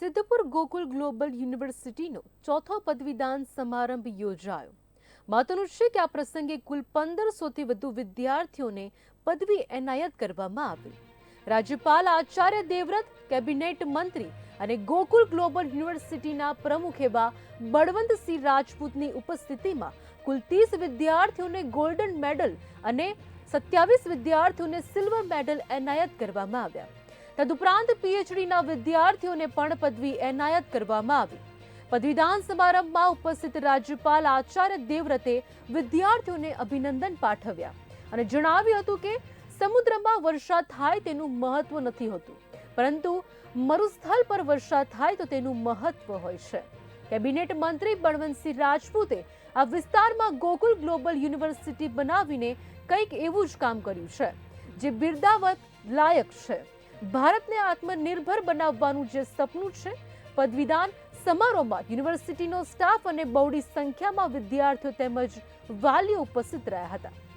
Siddhpur Gokul global યુનિવર્સિટીનો ચોથો પદવીદાન સમારંભ યોજાયો. મહત્વનું છે કે આ પ્રસંગે કુલ પંદરસોથી વધુ વિદ્યાર્થીઓને પદવી એનાયત કરવામાં આવી. રાજ્યપાલ આચાર્ય દેવવ્રત, કેબિનેટ મંત્રી અને ગોકુલ ગ્લોબલ યુનિવર્સિટીના પ્રમુખ એવા બળવંતસિંહ રાજપૂતની ઉપસ્થિતિમાં કુલ ત્રીસ વિદ્યાર્થીઓને ગોલ્ડન મેડલ અને સત્યાવીસ વિદ્યાર્થીઓને સિલ્વર મેડલ એનાયત કરવામાં આવ્યા. તદુપરાંત પીએચડીના વિદ્યાર્થીઓને પણ પદવી એનાયત કરવામાં આવી. પદવીદાન સમારંભમાં ઉપસ્થિત રાજ્યપાલ આચાર્ય દેવવ્રતે વિદ્યાર્થીઓને અભિનંદન પાઠવ્યા અને જણાવ્યું હતું કે સમુદ્રમાં વર્ષા થાય તેનું મહત્વ નથી હોતું, પરંતુ મરુસ્થળ પર વર્ષા થાય તો તેનું મહત્વ હોય છે. કેબિનેટ મંત્રી બળવંતસિંહ રાજપૂતે આ વિસ્તારમાં ગોકુલ ગ્લોબલ યુનિવર્સિટી બનાવીને કંઈક એવું જ કામ કર્યું છે, જે બિરદાવત લાયક છે. ભારતને આત્મનિર્ભર બનાવવાનું જે સપનું છે, પદવીદાન સમારોહમાં યુનિવર્સિટીનો સ્ટાફ અને બહોળી સંખ્યામાં વિદ્યાર્થીઓ તેમજ વાલીઓ ઉપસ્થિત રહ્યા હતા.